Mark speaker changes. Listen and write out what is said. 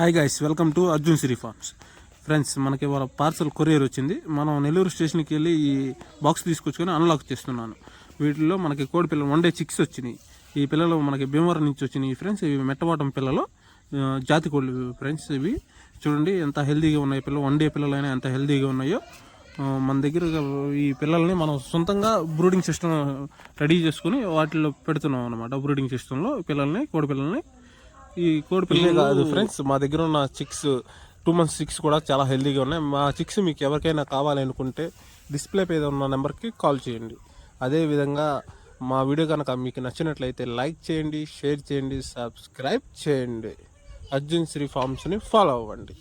Speaker 1: Hi guys welcome to Arjun Sri farms friends మనకి ఇవాళ parcel courier వచ్చింది. మనం నెల్లూరు స్టేషన్కి వెళ్ళి ఈ బాక్స్ తీసుకొచ్చుకొని అన్లాక్ చేస్తున్నాను. వీటిలో మనకి కోడి పిల్లలు వన్ డే చిక్స్ వచ్చినాయి. ఈ పిల్లలు మనకి భీమవరం నుంచి వచ్చినాయి ఫ్రెండ్స్ ఇవి మెట్టవాటం పిల్లలు. జాతి కోళ్ళు ఫ్రెండ్స్ ఇవి. చూడండి ఎంత హెల్దీగా ఉన్నాయి పిల్లలు. వన్ డే పిల్లలైనా ఎంత హెల్దీగా ఉన్నాయో. మన దగ్గర ఈ పిల్లల్ని మనం సొంతంగా బ్రూడింగ్ సిస్టమ్ రెడీ చేసుకుని వాటిలో పెడుతున్నాం అనమాట బ్రూడింగ్ సిస్టంలో పిల్లల్ని కోడి పిల్లల్ని ఈ కోడి పిల్లలే కాదు ఫ్రెండ్స్ మా దగ్గర ఉన్న చిక్స్ టూ మంత్స్ చిక్స్ కూడా చాలా హెల్తీగా ఉన్నాయి. మా చిక్స్ మీకు ఎవరికైనా కావాలనుకుంటే డిస్ప్లే మీద ఉన్న నెంబర్కి కాల్ చేయండి. అదేవిధంగా మా వీడియో కనుక మీకు నచ్చినట్లయితే లైక్ చేయండి షేర్ చేయండి సబ్స్క్రైబ్ చేయండి. అర్జున్ శ్రీ ఫార్మ్స్ని ఫాలో అవ్వండి.